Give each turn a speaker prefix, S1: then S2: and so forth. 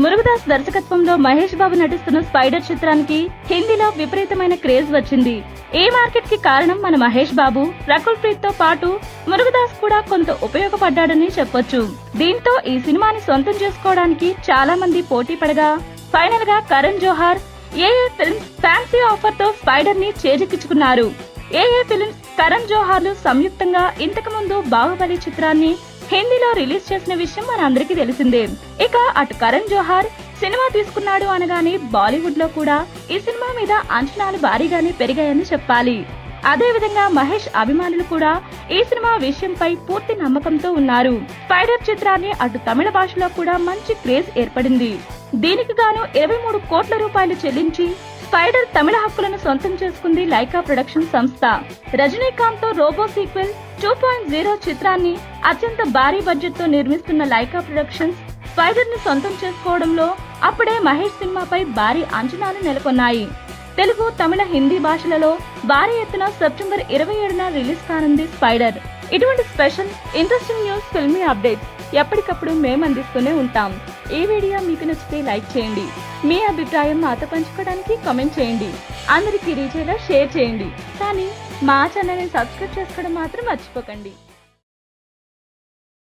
S1: మురుగదాస్ దర్శకత్వంలో మహేష్ బాబు నటిస్తున్న స్పైడర్ చిత్రానికి హిందీలో విపరీతమైన క్రేజ్ వచ్చింది. ఈ మార్కెట్కి కారణం మన మహేష్ బాబు? రకుల్ ప్రీత్తో పాటు మురుగదాస్ కూడా కొంత ఉపయోగపడ్డాడని చెప్పొచ్చు. దీంతో ఈ సినిమాని సొంతం చేసుకోవడానికి చాలా మంది పోటీ పడగా ఫైనల్గా Karan Johar AA films fancy ఆఫర్తో స్పైడర్ని చేజిక్కించుకున్నారు. ఏఏ ఫిల్మ్స్ కరణ్ జోహార్లు సంయుక్తంగా ఇంతకు ముందు బాహుబలి చిత్రాన్ని హిందీలో రిలీజ్ చేసిన విషయం మనందరికీ తెలిసిందే. ఇక అటు కరణ్ జోహార్ సినిమా తీసుకున్నాడు అనగానే బాలీవుడ్లో కూడా ఈ సినిమా మీద అంచనాలు భారీగానే పెరిగాయని చెప్పాలి. అదేవిధంగా మహేష్ అభిమానులు కూడా ఈ సినిమా విషయంపై పూర్తి నమ్మకంతో ఉన్నారు. స్పైడర్ చిత్రాన్ని అటు తమిళ భాషలో కూడా మంచి క్రేజ్ ఏర్పడింది. దీనికి గాను ఇరవై మూడు కోట్ల రూపాయలు చెల్లించి స్పైడర్ తమిళ హక్కులను సొంతం చేసుకుంది లైకా ప్రొడక్షన్ సంస్థ. రజనీకాంత్తో Robo sequel two point zero చిత్రాన్ని అత్యంత భారీ బడ్జెట్తో నిర్మిస్తున్న లైకా ప్రొడక్షన్స్ స్పైడర్ని సొంతం చేసుకోవడంలో అప్పుడే మహేష్ సినిమాపై భారీ అంచనాలు నెలకొన్నాయి. తెలుగు తమిళ హిందీ భాషలలో భారీ ఎత్తున సెప్టెంబర్ ఇరవై ఏడున రిలీజ్ కానుంది స్పైడర్. ఇటువంటి special interesting news filmy updates ఎప్పటికప్పుడు మేము అందిస్తూనే ఉంటాం. ఈ వీడియో మీకు నచ్చితే లైక్ చేయండి. మీ అభిప్రాయం మాతో పంచుకోవడానికి కామెంట్ చేయండి. అందరికీ రీచ్ అయ్యేలా షేర్ చేయండి. కానీ మా ఛానల్ని సబ్స్క్రైబ్ చేసుకోవడం మాత్రం మర్చిపోకండి.